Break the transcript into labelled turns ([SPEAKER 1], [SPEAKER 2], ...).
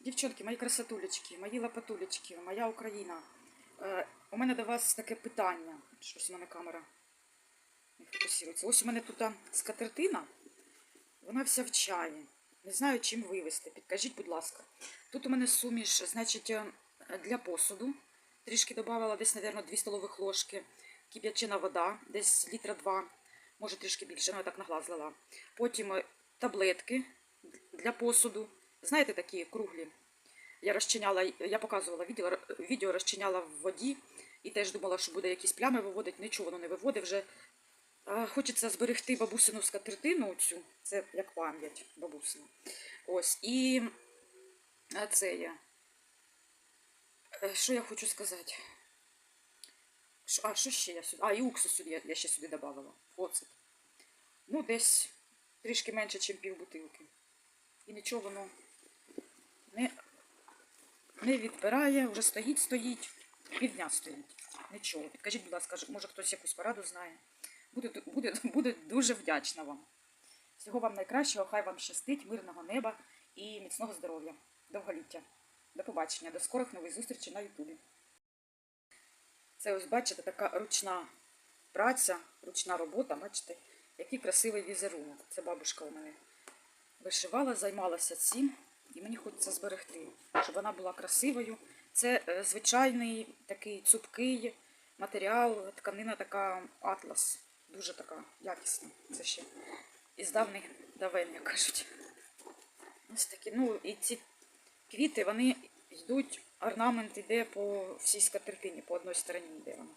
[SPEAKER 1] Дівчонки, мої красотулечки, мої лапатулечки, моя Україна. Е, у мене до вас таке питання. Щось у мене камера не фокусується. Ось у мене тут скатертина, вона вся в чаї. Не знаю, чим вивезти. Підкажіть, будь ласка. Тут у мене суміш, значить, е, для посуду. Трішки додавала десь, мабуть, 2 столових ложки. Кип'ячена вода, десь літра 2, може трішки більше, ну я так на глаз злила. Потім е, таблетки для посуду. Знаєте, такі круглі. Я розчиняла, я показувала відео, відео розчиняла в воді і теж думала, що буде якісь плями виводити. Нічого воно не виводить вже. Хочеться зберегти бабусину скатертину цю, це як пам'ять бабусину. Ось. І це я. Е, Що я хочу сказати? Що- А, що ще я сюди? А, і уксус сюди я, я ще сюди додавала. Оцет. Ну, десь трішки менше, ніж пів бутилки. І нічого воно не, не відпирає, вже стоїть, стоїть, півдня стоїть. Нічого. Підкажіть, будь ласка, може хтось якусь пораду знає. Буду, буде, буду дуже вдячна вам. Всього вам найкращого, хай вам щастить, мирного неба і міцного здоров'я, довголіття. До побачення, до скорих нових зустрічей на Ютубі. Це ось, бачите, така ручна праця, ручна робота, бачите, який красивий візерунок. Це бабушка у мене вишивала, займалася цим, і мені хочеться зберегти, щоб вона була красивою. Це е, звичайний такий цупкий матеріал, тканина така атлас, дуже така якісна. Це ще із давних давен, як кажуть. Ось такі. Ну і ці квіти, вони йдуть, орнамент йде по всій скатертині, по одній стороні йде вона.